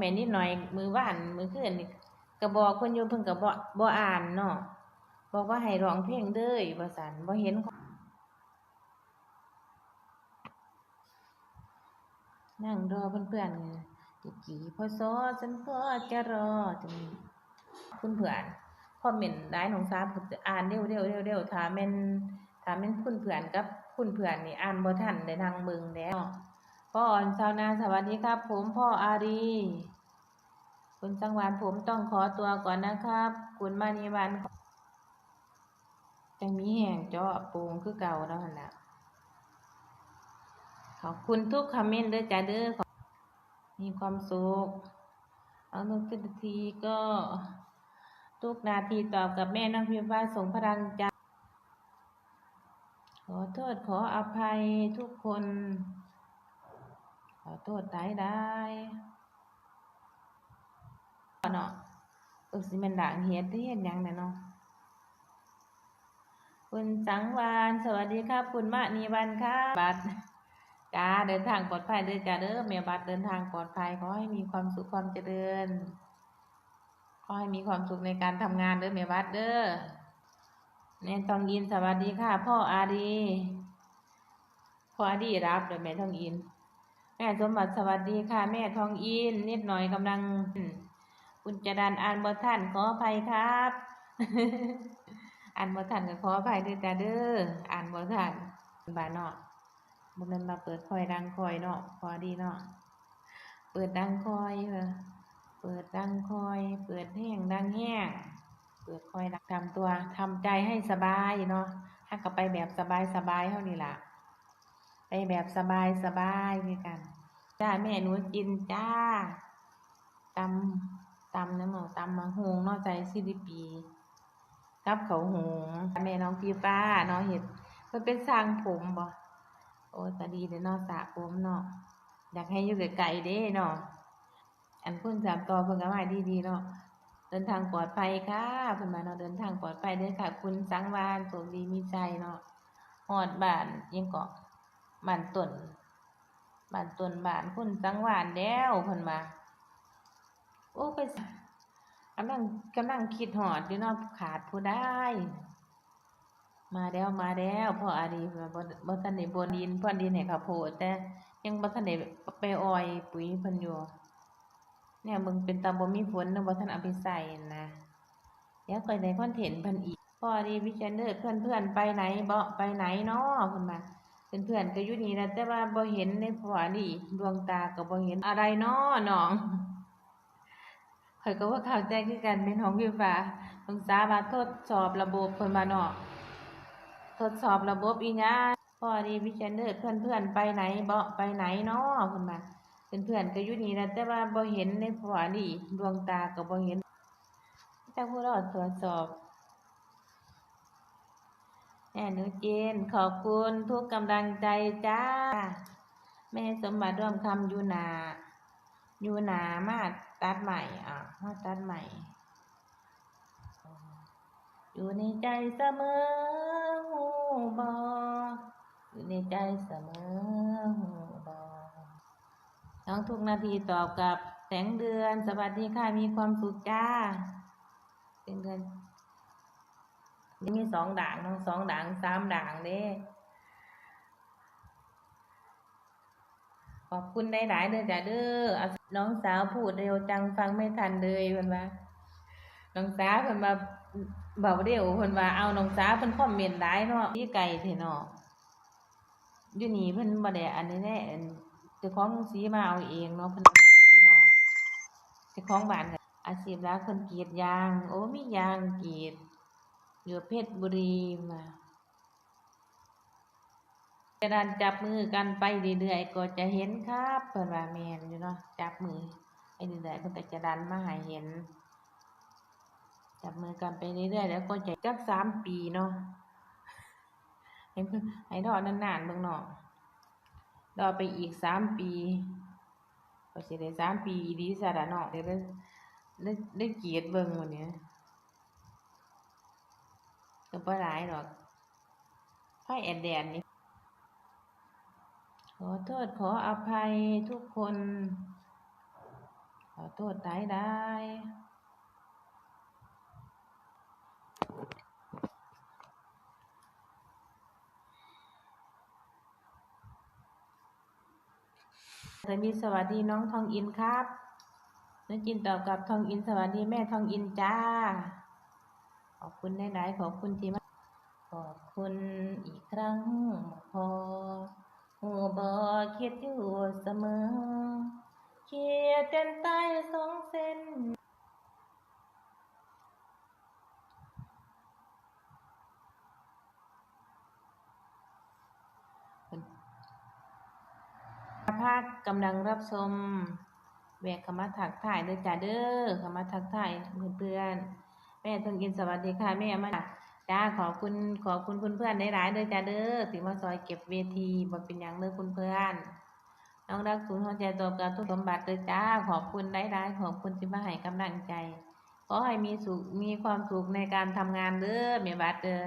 แม่นิดหน่อย มือว่านมือคืนนี่ก็บอกเพิ่นอยู่เพิ่นก็บ่บ่อ่านเนาะบอกว่าให้ร้องเพลงเด้อว่าซั่นบ่เห็นนั่งรอเพื่อนๆกี่กี่พอซอฉันก็จะรอจนคุณเพื่อนพอเหม็นได้หนองสาผมจะอ่านเร็วเร็วเร็วเร็วถามแม่นถามแม่นคุณเพื่อนกับคุณเพื่อนนี่อ่านบ่ทันได้นั่งเบิ่งแล้ว พ่ออ่อนชาวนาสวัสดีครับ ผมพ่ออารีคุณสังวานผมต้องขอตัวก่อนนะครับ คุณมานีวันจังมีแห่งเจาะโปงคือเก่าแล้วนะขอบคุณทุกคอมเมนต์ด้วยจ้าเด้อขอมีความสุขเอาหนึ่งนาทีก็ทุกนาทีตอบกับแม่น้องพิมพ์ว่าส่งพลังใจขอโทษขออภัยทุกคน โทษได้ได้เนาะเออสิมันด่างเฮ็ดที่เฮ็ดยังเนาะคุณสังวานสวัสดีครับ คุณมะนีวันครับบัตรจ้าเดินทางปลอดภัยเด้อจ้าเด้อแม่บัดเดินทางปลอดภัยขอให้มีความสุขความเจริญขอให้มีความสุขในการทำงานเด้อแม่บัดเด้อแม่ทองอินสวัสดีค่ะ พ่ออาดีพ่ออาดีรับเด้อแม่ทองอิน แม่สมบัติสวัสดีค่ะ แม่ทองอินนิดหน่อยกำลังคุณจดันอ่านบ่ทันขออภัยครับอ่านบ่ทันก็ขออภัยด้อจ้าเด้ออ่านบ่ทันบานเนาะบ่แม่นมาเปิดคอยดังคอยเนาะพอดีเนาะเปิดดังคอยเปิดดังคอย เปิดแห้งดังแห้งเปิดคอยดังทำตัวทำใจให้สบายเนาะถ้าก็ไปแบบสบายสบายเท่านี้ล่ะ ไปแบบสบายสบายคือกัน จ้าแม่หนูกินจ้าตำตำนะหนูตำมาหงนาะใจซิริปีกับเขาหงแม่น้องพี่ฟ้าเนาะเห็ดเพิ่นเป็นสร้างผมบ่โอ้ยก็ดีเด้นาะสระผมเนาะอยากให้อยู่ไกลๆเด้เนาะอันพิ่นสามต่อเพิ่นก็มาดีๆเนาะเดินทางปลอดภัยค่ะเพิ่นมาเนาะเดินทางปลอดภัยเด้อค่ะ คุณสังวานโชคดีมีใจเนาะฮอดบ้านยังเกาะ บ้านต้นบ้านต้นบ้านคุณสังวานแล้วเพิ่นมา โอ้ไปกำลังกำลังคิดฮอดอยู่นาะขาดผู้ใดมาแล้วมาแล้วพ่ออาดีมาบ่บ่ทันได้บนดินพ่นดินให้ข้าวโพดแต่ยังบ่ทันได้ไปออยปุ๋ยพิ่นอยู่เนี่ยเบิ่งเป็นตาบ่มีฝนนะบ่ทันเอาไปใส่นะเดี๋ยวค่อยได้คอนเทนต์พิ่นอีกพ่ออดีวิจารณ์เด้อนเพื่อนไปไหนเบ่ไปไหนเนาะเพิ่นมา เพื่อนๆก็อยู่นี่แหละแต่ว่าบ่เห็นในพ่ออาดีดวงตาก็บ่เห็นอะไรเนาะน้องข้อยก็บ่เข้าใจคือกันเป็นของพี่ฟ้าสงสารว่าทดสอบระบบเพิ่นว่าเนาะทดสอบระบบอีหยังพอดีวิจัยเด้อเพื่อนเพื่อนๆไปไหนบ่ไปไหนเนาะเพิ่นมาเพื่อนเพื่อนๆก็อยู่นี่แหละแต่ว่าบ่เห็นในพอดีดวงตาก็บ่เห็นแต่ผู้เราตรวจสอบ แม่หนูเจนขอบคุณทุกกำลังใจจ้า แม่สมบัติร่วมคำยูนาอยู่หนามาตัดใหม่อะมาตัดใหม่ อยู่ในใจเสมอหูบออยู่ในใจเสมอหูบอน้งทุกนาทีตอบกับแสงเดือน สวัสดีค่ะมีความสุขจ้าเป็นเดือน มีสองด่างน้องสองด่างสามด่างเด้ขอบคุณได้หลายๆเด้อจ้าเด้อน้องสาวพูดเร็วจังฟังไม่ทันเลยเพิ่นว่า น้องสาวเพิ่นมาเบาเร็วเพิ่นว่าเอาน้องสาวเพิ่นคอมเมนต์หลายเนาะพี่ไก่เถเนาะอยู่นี่เพิ่นบ่ได้อันนี้แน่อันเจ้าของสีมาเอาเองเนาะเพิ่นเอาสีเนาะเจ้าของบ้านอาชีพหลักเพิ่นกรีดยาง โอ้มียางกรีด อยู่เพชรบุรีมาจะดันจับมือกันไปเรื่อยๆก็จะเห็นครับเพิ่นว่าแมนอยู่เนาะจับมือไปเรื่อยๆก็จะดันมาห้เห็น จับมือกันไปเรื่อยๆแล้วก็จะจักสามปีเนาะให้เพิ่นให้รอนานๆเบิ่งเนาะรอกไปอีกสามปีก็สิได้สามปีอีหลีซะละเนาะเดี๋ยวได้ได้ได้เกียรติเบิ่งวันนี้ ก็บ่หลายดอกไฟแอดแดนนี่ขอโทษขออภัยทุกคน ขอโทษได้ได้เธอมีสวัสดีน้องทองอินครับน้องจินตอบกับทองอินสวัสดีแม่ทองอินจ้า ขอบคุณหลาย ๆ ขอบคุณที่มาขอบคุณอีกครั้งพอหูบอคิดอยู่เสมอเขียเส้นใต้สองเส้นภาคกำลังรับชมแวกคำมาถักถ่ายเด้อจ้าเด้อคำมาถักถ่ายเพื่อนๆ แม่ทองกินสวัสดีค่ะ แม่มาจ้าขอบคุณขอบคุณคุณเพื่อนหลายๆเด้อจ้าเด้อที่มาซอยเก็บเวทีบ่เป็นอย่างเด้อคุณเพื่อนน้องรักศูนย์หัวใจตอบกับทุกสมบัติเลยจ้าขอบคุณหลายๆขอบคุณที่มาให้กำลังใจขอให้มีสุขมีความสุขในการทำงานเด้อแม่บัตเด้อ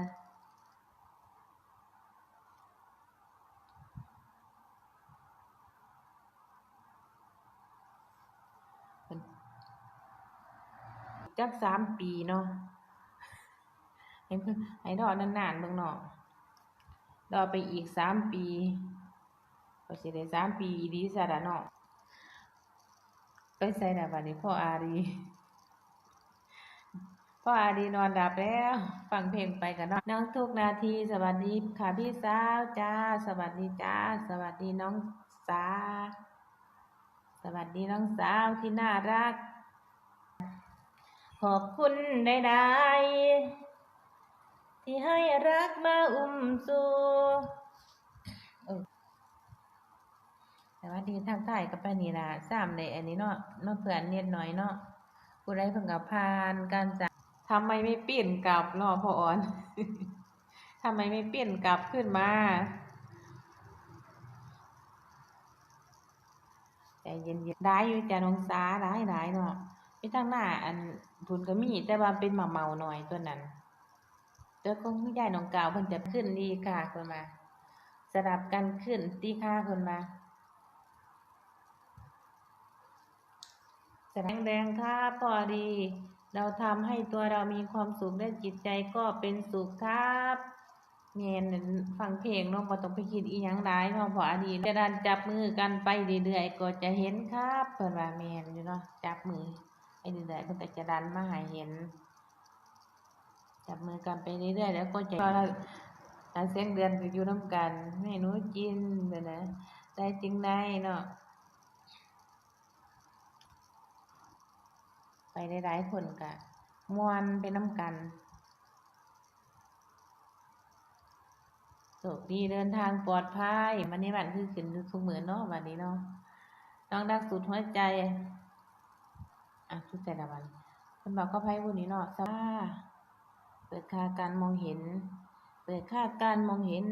จักสามปีเนาะให้ให้ดอกนานๆเบิ่งเนาะดอกไปอีกสามปีก็สิได้สามปีอีซะละเนาะไปใส่ละบัดนี้พ่ออารีพ่ออารีนอนดับแล้ว ฟังเพลงไปกันเนาะน้องทุกนาที สวัสดีค่ะพี่สาวจ้า สวัสดีจ้า สวัสดีน้องสา สวัสดีน้องสาวที่น่ารัก ขอบคุณได้ได้ที่ให้รักมาอุ้มสู่แต่ว่าดีทางใต้ก็ไปนี่ล่ะสามในอันนี้เนาะเนาะเพื่อนเน็ดน่อยเนาะผู้ใดเพิ่งกับพานการจะทำไมไม่เปลี่ยนกลับเนาะพ่ออ่อนทำไมไม่เปลี่ยนกลับขึ้นมาใจเย็นๆได้อยู่จ้ะน้องสาได้ได้เนาะ มีทางหน้าอันทุนก็มี แต่ว่าเป็นหมาเมาหน่อยตัวนั้นเดี๋ยวคงยายน้องกาวเพิ่นจะขึ้นดีค่ะเพิ่นมาสลับกันขึ้นตีค่าเพิ่นมาแสดงแดงค่ะพอดี เราทำให้ตัวเรามีความสุขและจิตใจก็เป็นสุขครับเมียนฟังเพลงน้องบ่ต้องไปคิดอีหยังหลายนาะเพออดีตจะดันจับมือกันไปเรื่อยๆก็จะเห็นครับเพิ่นว่าแมนอยู่เนาะจับมือ ไปเรื่อยๆเพิ่นก็จะดันมาให้เห็น จับมือกันไปเรื่อยๆแล้วก็จะเราเสียงเดือนก็อยู่น้ำกันให้หนูกินเด้อนะได้จริงได้เนาะไปได้หลายคนก็ม่วนไปน้ำกันโชคดีเดินทางปลอดภัยมันนี้มันคือขึ้นทุกมือเนาะวันนี้เนาะน้องดักสุดหัวใจ อะทุกแต่ละวันคนบอกก็ไพ่บุญนี้เนาะสว่าเปิดค่าการมองเห็น เปิดค่าการมองเห็น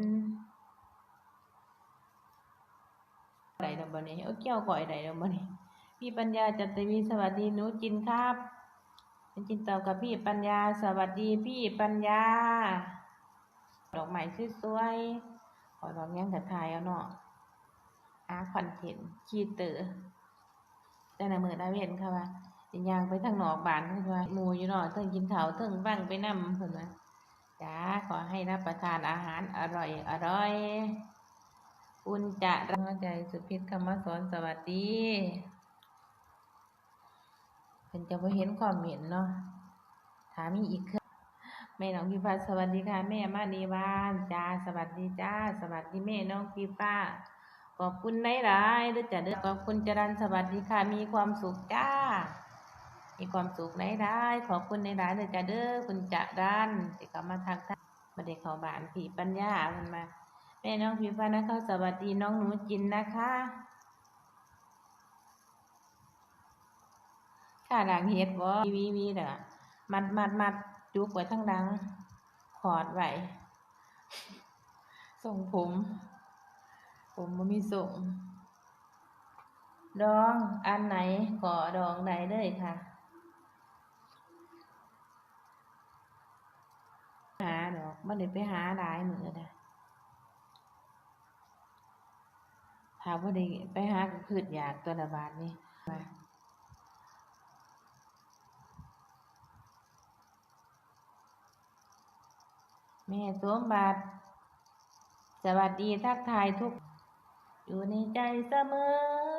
ไดดอกบันนี้เอาเกี่ยวก่อยไดดอกบันนี้ พี่ปัญญาจัตวีสวัสดีหนูจินครับเป็นจินเตอบกับพี่ปัญญา สวัสดีพี่ปัญญา ดอกไม้สวยๆขอดอกยังกระทายเอาเนาะอาคอนเทนต์คีเตอร์แต่ละมือได้เห็นค่ะว่า สิย่างไปทางนอกบ้านเพิ่นว่าหมูอยู่เนาะเทิงกินข้าเทิงฟังไปนำเพิ่นว่าจ้าขอให้รับประทานอาหารอร่อยอร่อยอุ่นจะรังใจสุพิษคำว่าสอนสวัสดีเพิ่นจะบ่เห็นความเห็นเนาะถามอีกคือแม่น้องพี่ฟ้าสวัสดีค่ะแม่มานีวานจ้าสวัสดีจ้าสวัสดีแม่น้องพี่ฟ้าขอบคุณหลายๆเด้อจ้ะเด้อขอบคุณจรันสวัสดีค่ะมีความสุขจ้า มีความสุขหลายขอบคุณหลายเด้อจ้ะเด้อคุณจรันที่เขามาทักทายมาเด็กเขาบ้านผีปัญญาเพิ่นมาแม่น้องผีฟ้านะคะสวัสดีน้องหนูจินนะคะค่าด่างเฮ็ดบ่วีวีเด้อมัดมัดมัดจุกไว้ทั้งดังขอดไว้ส่งผม ผมบ่มีส่งดองอันไหนขอดองใดเลยค่ะ อกมันได้ไปหาหลายมือนะถามว่าดีไปหาก็คืดอยากตัวละบาทนี่มาแม่สวมบาทสวัสดีทักทายทุก อยู่ในใจเสมอ